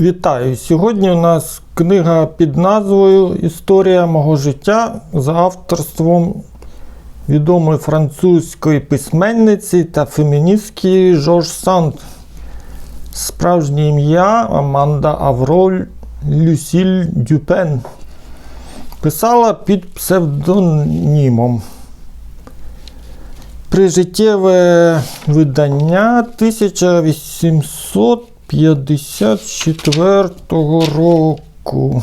Вітаю! Сьогодні у нас книга під назвою Історія мого життя за авторством відомої французької письменниці та феміністки Жорж Санд. Справжнє ім'я Аманда Авроль Люсіль Дюпен. Писала під псевдонімом. Прижиттєве видання 1854 року.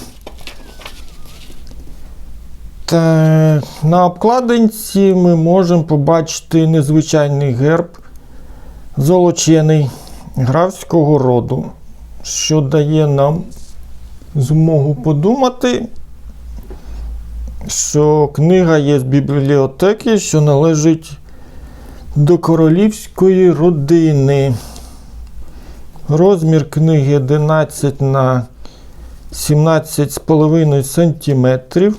Та на обкладинці ми можемо побачити незвичайний герб золочений графського роду, що дає нам змогу подумати, що книга є з бібліотеки, що належить до королівської родини. Розмір книги 11 на 17,5 см.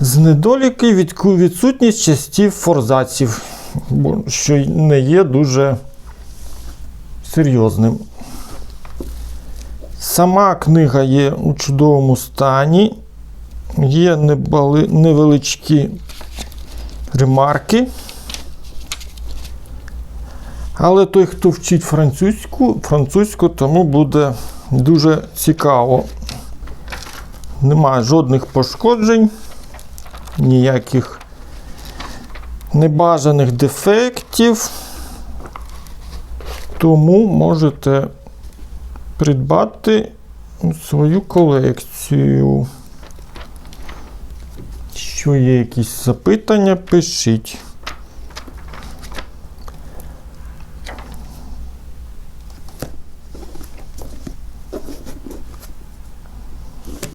З недоліки відсутність частів форзаців, що не є дуже серйозним. Сама книга є у чудовому стані. Є невеличкі ремарки. Але той, хто вчить французьку, французьку, тому буде дуже цікаво. Немає жодних пошкоджень, ніяких небажаних дефектів. Тому можете придбати свою колекцію. Що є якісь запитання, пишіть.